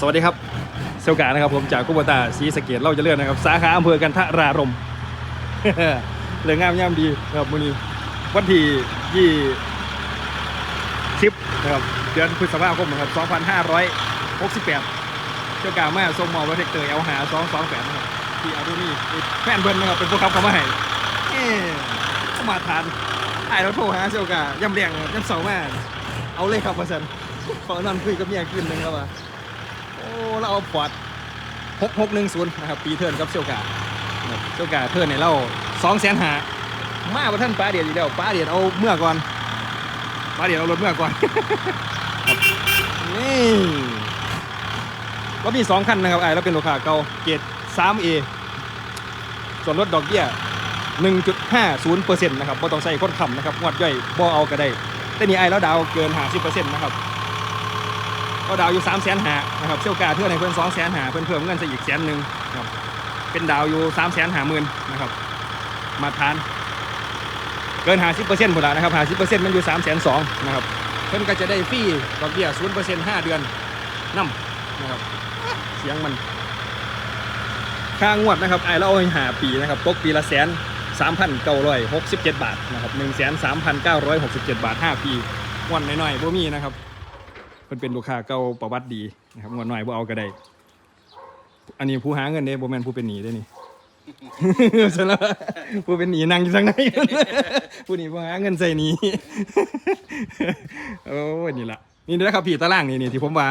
สวัสดีครับเซลกานะครับผมจากกุบตาศรีสะเกดเราจะเลื่อนนะครับ สาขาอำเภอกันทรารมเรื่องงามย่ามดีครับมื้อนี้วันที่ยี่สิบนะครับเดือนพฤษภาคมนะครับ2568เจ้ากาแมาส่งมอวัตเตอร์เอลหา228นะครับที่อาดูนี่แฟนเบิ้ลนนะครับเป็นผู้ขับเขามาให้เอ๊ข้ามาทานไอ้เราโทรหาเจ้ากาย่ำเรียงย่ำเสามาเอาเลยครับมาสันขอนอนคุยกับเมียขึ้นหนึ่งครับว่า โอ้เราเอาปอดหกหกหนึ่งศูนย์นะครับปีเทิร์นครับเซียวกาเซียวกาเทิร์นในเราสองแสนหามาว่าท่านป้าเดียดอีกแล้วป้าเดียดเอาเมื่อก่อนป้าเดียดเอารถเมื่อก่อนนี่ก็มีสองคันนะครับไอ้เราเป็นลูกค้าเก่าเกรด 3A ส่วนลดดอกเบี้ย1.50%นะครับบ่ต้องใส่คนขำนะครับงวดย่อยบ่เอาก็ได้ แต่นี่ไอ้แล้วดาวเกิน 50%นะครับ ก็ดาวอยู่สามแสนหานะครับเชี่ยวกาเทื่อในเพื่อนสองแสนหาเพื่อนเพิ่มเงินจะอีกแสนหนึ่งนะครับเป็นดาวอยู่สามแสนหามื่นนะครับ มาทาน เกินหาสิบเปอร์เซ็นต์หมดแล้วนะครับหาสิบเปอร์เซ็นต์มันอยู่สามแสนสองนะครับเพื่อนก็จะได้ฟรีดอกเบี้ยศูนย์เปอร์เซ็นต์ห้าเดือนนั่มนะครับเสียงมัน ค่างวดนะครับไอเราหาปีนะครับตกปีละแสนสามพันเก้าร้อยหกสิบเจ็ดบาทนะครับหนึ่งแสนสามพันเก้าร้อยหกสิบเจ็ดบาทห้าปีวันน้อยๆบ่มีนะครับ เพิ่นเป็นลูกค้าเก่าประวัติดีนะครับงวดหน่อยบ่เอาก็ได้อันนี้ผู้หาเงินเด้บ่แม่นผู้เป็นหนี้เด้นี่ฉะนั้นผู้เป็นหนี้นั่งอยู่ทางไหน ผู้หนี้ผู้หาเงินใส่หนี้ โอ้ยนี่ละนี่นะครับพี่ตารางนี่นี่ที่ผมว่า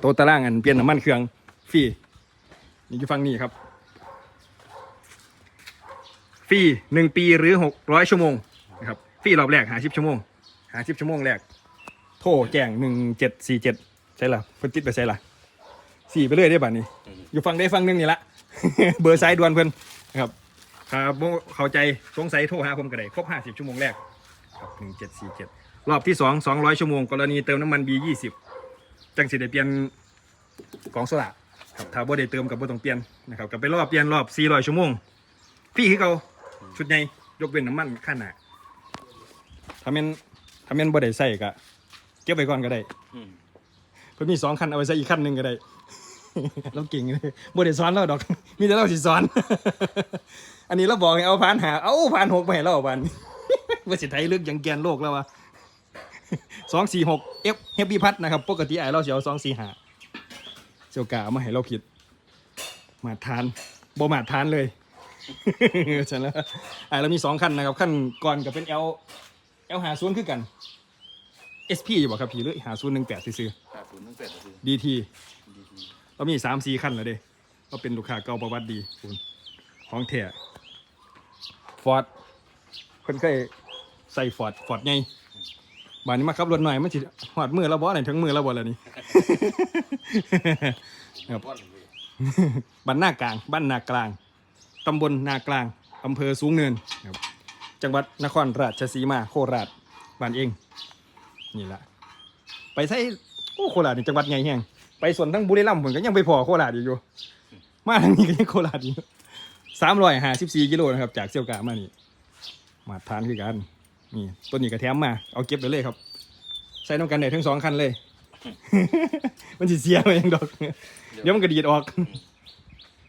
โตัวตารางอันเปลี่ยนน้ำมันเครื่องฟรีนี่อยู่ฝั่งนี้ครับ ฟรีหนึ่งปีหรือหกร้อยชั่วโมงนะครับฟรีรอบแรกหาสิบชั่วโมงหาสิบชั่วโมงแรก โทรแจ้งหนึ่งเจ็ดสี่เจ็ดใช่ละเพิ่นติดไปใช่ละสี่ไปเรื่อยได้บัดนี้ อยู่ฟังได้ฟังหนึงนี่ละ เบอร์สายด่วนเพิ่นนะครับถ้าบ่เข้าใจสงสัยโทรหาผมก็ได้ครบห้าสิบชั่วโมงแรกครับหนึ่งเจ็ดสี่เจ็ดรอบที่สองสองร้อยชั่วโมง กรณีเติมน้ำมันบียี่สิบจังสิได้เปลี่ยนกล่องโซล่าครับถ้าบ่ได้เติมกับบ่ต้องเปลี่ยนนะครับก็ไปรอบเปลี่ยนรอบสี่ร้อยชั่วโมงพี่คือเขาชุดใหญ่ยกเว้นน้ำมันขั้นหนาถ้าแม่นถ้าแม่นบ่ได้ใส่ก็เก็บไว้ก่อนก็ได้อืมเพิ่นมีสองคันเอาไว้ใส่อีกคันหนึ่งก็ได้ เราเก่งเลยบ่ได้สอนเราดอก มีแต่เราสิสอน อันนี้เราบอกให้เอาผ่านหาเอาผ่านหกไปให้เราผ่านว่าสิไทยเลือกยังแกนโลกแล้ววะสองสี่หกเอฟเฮฟบี้พัดนะครับ ปกติไอเราเสียวสองสี่หาเจ้ากาเอามาให้เราผิด มาทานบ่มาทานเลย ฉันแล้วไอเรามีสองคันนะครับ คันก่อนกับเป็น L L หาศูนย์คือกัน SP อยู่บ่ครับพี่หรือหาศูนย์หนึ่งแปดซื้อห้าศูนย์หนึ่งแปดคือดีทีดีทีเรามีสามสี่ขั้นแล้วเด้ก็เป็นลูกค้าเก่าประวัติดีคุณของแท้ฟอร์ดเพิ่นเคยใส่ฟอร์ดฟอร์ดไงบานนี้มาขับรถหน่อยมันสิหอดมือแล้วบ่ไหนถึงมือแล้วบ่แล้วนี่ ครับก้อนเลยบ้านนากลาง บ้านนากลาง ตำบลนากลาง อำเภอสูงเนินครับจังหวัดนครราชสีมาโคราชบ้านเอง นี่แหละไปใช้โอ้โคราชนี่จังหวัดใหญ่แฮงไปส่วนทั้งบุรีรัมย์ผมก็ยังไปพอโคราชอีกอยู่ มาทางนี้ก็ยังโคราชอยู่สามร้อยห้าสิบสี่กิโลนะครับ จากเซียวกามานี่มาทานคือกันนี่ต้นนี้ก็แถมมาเอาเก็บไปเลยครับ ใส่น้ำกันได้ทั้งสองคันเลย มันสิเสียไปยังดอกเดี๋ยวมันก็ดีดออก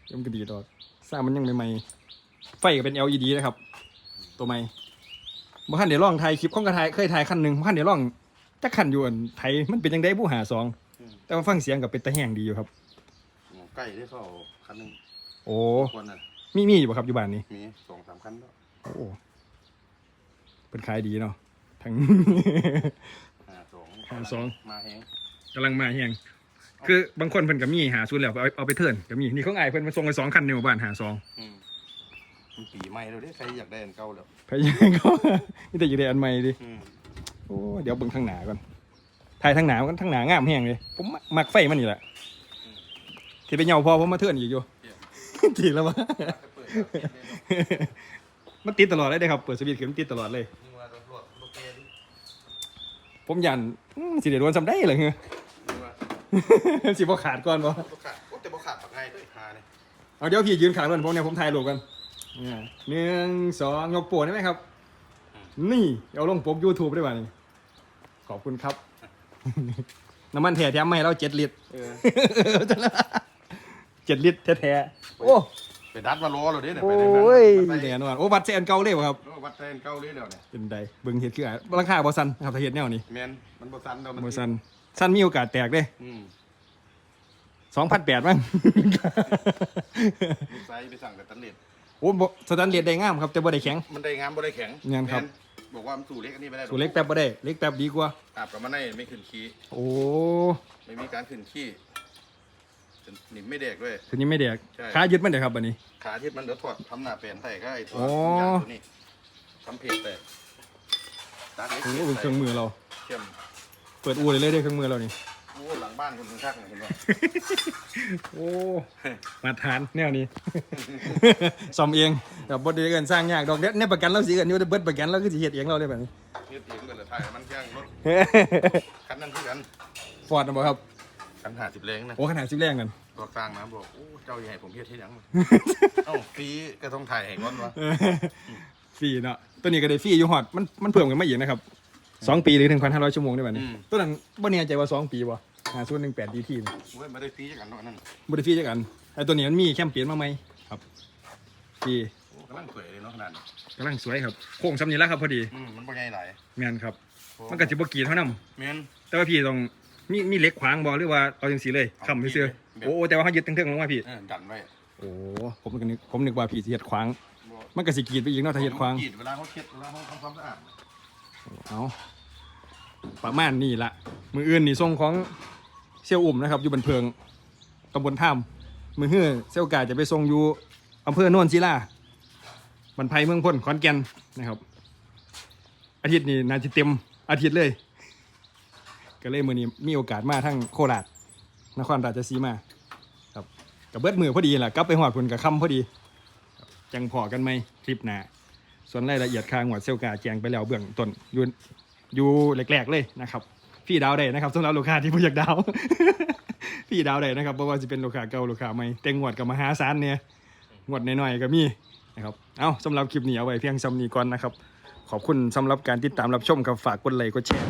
เดี๋ยวมันก็ดีดออกสร้างมันยังใหม่ๆไฟก็เป็น LED นะครับ ตัวใหม่บ่คันเดี๋ยวลองถ่ายคลิปข้องกระถ่ายเคยถ่ายคันหนึ่งบ่คันเดี๋ยวลอง จักคันอยู่อันไทยมันเป็นยังไงผู้หาสองแต่ว่าฟังเสียงกับเป็นตะแห้งดีอยู่ครับใกล้ได้เข้าคันหนึ่งโอ้คนน่ะมีมีอยู่บ่ครับอยู่บ้านนี้ มีสองสามคันแล้วโอ้เป็นขายดีเนาะทั้งห้าสองห้าสอง มาแหงกำลังมาแห้งคือบางคนเพิ่นก็มีหาซุนย์แล้วเอาเอาไปเทิร์นก็มีนี่ของไอ้ายเพิ่นมาส่งไปสองคันในหมู่บ้านหาสองอืมมันปีใหม่แล้วเด้ใครอยากได้อันเก่าแล้วพยายามก็มีแต่อยู่ในอันใหม่ดิอืมโอ้เดี๋ยวเบิ่งทางหนาก่อนถ่ายทางหนากันทางหนางามแห้งเลย ผมมักมักไฟมันนี่แหละที่ไปเหยาพอผมมาเทื่อนอีกอยู่ติดแล้ววะเปิดแล้วเปลี่ยนเลยเนาะมันติดตลอดเลยเด้ครับเปิดสวิตช์ขึ้นมันติดตลอดเลยนี่ว่ารถรถรถแกดิผมยันอืมสิเดี๋ยวโดนซ้ำได้เหรอเงี้ยนี่ว่าสิบ่ขาดก่อนบ่บ่ขาดโอ้แต่บ่ขาดปากไงด้วยหาเนี่ยเอาเดี๋ยวพี่ยืนขางก่อนผมเนี่ยผมถ่ายรูปกันเนี่ยหนึ่งสองยกโปรได้ไหมครับ นี่เอาลงปก YouTube ได้ป่ะนี่ ขอบคุณครับ น้ำมันแท้แถมมาให้เราเจ็ดลิตรเออ เจ็ดลิตรแท้ๆโอ้ไปดัดมาล้อเราเด้เนี่ยโอไปได้มั้้ยไปแน่นอนโอ้วัดเซนเก่าเลยบ่ครับวัดแทนเก้าเลยเดี๋ยวเนี่ยเป็นไดเบิ่งเฮ็ดคืออะราคาบ่ซันนะครับถ้าเฮ็ดแนวนี้แมนมันบ่ซันเรามันบ่ซันซันมีโอกาสแตกเด้อืม2008มั้ง ลูกไซส์ไปสั่งแต่ตันเน็ตโอ้บ่สแตนเลสได้งามครับแต่บ่ได้แข็ง มันได้งามบ่ได้แข็งงามครับแน บอกว่ามันสู่เล็กอันนี้ไม่ได้หรอสูเล็กแป๊บบ่ได้ เล็กแป๊บดีกว่า อาบกับมันได้ไม่ขึ้นขี้โอ้ไม่มีการขึ้นขี้จนหนิมไม่เด็กด้วย ทีนี้ไม่แดกใช่ ขายึดมันเด้อครับบัดนี้ ขาที่มันเดี๋ยวถอดทำหน้าเปลี่ยนใส่ก็ไอ้ตัวอ๋อ ยางตัวนี้ทำเพจแต่ตัดเล็กโอ้เป็นเครื่องมือเรา เข้มเปิดอู่เลยเลยเด้อเครื่องมือเรานี่โอ้หลัง บ้านคนข้างๆเห็นป่ะโอ้มาทานแนวนี้ ซ่อมเองแต่บ่ได้เกินสร้างยากดอกเด็ดในประกันเราสิเอิ้นอยู่เบิดประกันเราคือสิเฮ็ดเองเราได้แบบนี้ยืดเองกันเลยถ่ายมันแข้งรถคันนั้นคือกันฟอร์ดนะบ่ครับคันหาสิบแรงนะโอ้ขนาดสิบแรงนั่นตัวกลางนะบอกโอ้เจ้าใหญ่ผมเฮ็ดที่ยังเอ้าฟรีก็ต้องถ่ายแห่งรถวะเออฟรีเนาะตัวนี้ก็ได้ฟรีอยู่ฮอดมันมันเพิ่มกันมาอีกนะครับสองปีหรือ1,500ชั่วโมงได้แบบนี้ตัวนั้นบ่แน่ใจว่าสองปีบ่ 5018 DT นี่เว้ยไม่ได้ฟรีจักกันเนาะนั่นบ่ได้ฟรีจักอันไอ้ตัวนี้มันมีแคมเปญมาใหม่ครับฟรีโอ้กำลังสวยเลยเนาะขนาดนี้กำลังสวยครับโค้งซ้ำนี้แล้วครับพอดีอืมมันบ่ใหญ่หลายแม่นครับ มันก็สิบ่กรีดเท่านั้นแมน แต่ว่าพี่ต้องมีมีเหล็กขวางบ่หรือว่าเอาจังซี่เลยเอาค้ำซื่อแบบๆโอ้แต่ว่าเขายึดทั้งเทิงลงมาพี่ เออดันไว้โอ้ผมก็นึกผมนึกว่าพี่สิเฮ็ดขวางบ่มันก็สิกรีดไปอีกเนาะถ้าเฮ็ดขวาง กรีดเวลาเขาเช็ดเวลาเขาทำความสะอาดเอาประมาณนี้ละมืออื่นนี่ส่งของเซี่ยวอุ่มนะครับ อยู่บันเพิงตำบลท่ามมือเฮือเซี่ยวกาจะไปส่งอยู่อำเภอโนนศิลาบันไพเมืองพ้นขอนแก่นนะครับ อาทิตย์นี้น่าจะเต็มอาทิตย์เลย ก็เลยมือนี้มีโอกาสมาทั้งโคราชนครราชสีมาครับกับเบิดมือพอดีแหละกลับไปหอดพุ่นกับคำพอดี จังพอกันไหมคลิปหน้าส่วนรายละเอียดคางหวดเซลกาแจงไปแล้วเบื้องต้นอยู่อยู่แรกๆเลยนะครับ พี่ดาวได้นะครับสำหรับลูกค้าที่ผู้อยากดาว พี่ดาวได้นะครับเพราะว่าจะเป็นลูกค้าเก่าลูกค้าใหม่แต่งวดกับมหาศาลเนี่ยงวดน้อยๆก็มีนะครับเอาสำหรับคลิปนี้เอาไว้เพียงซ้ำนี้ก่อนนะครับ ขอบคุณสำหรับการติดตามรับชมครับฝากกดไลค์กดแชร์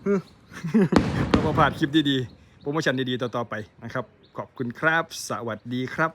เพื่อมาพลาดคลิปดีๆโปรโมชั่นดีๆต่อๆไปนะครับ ขอบคุณครับ สวัสดีครับ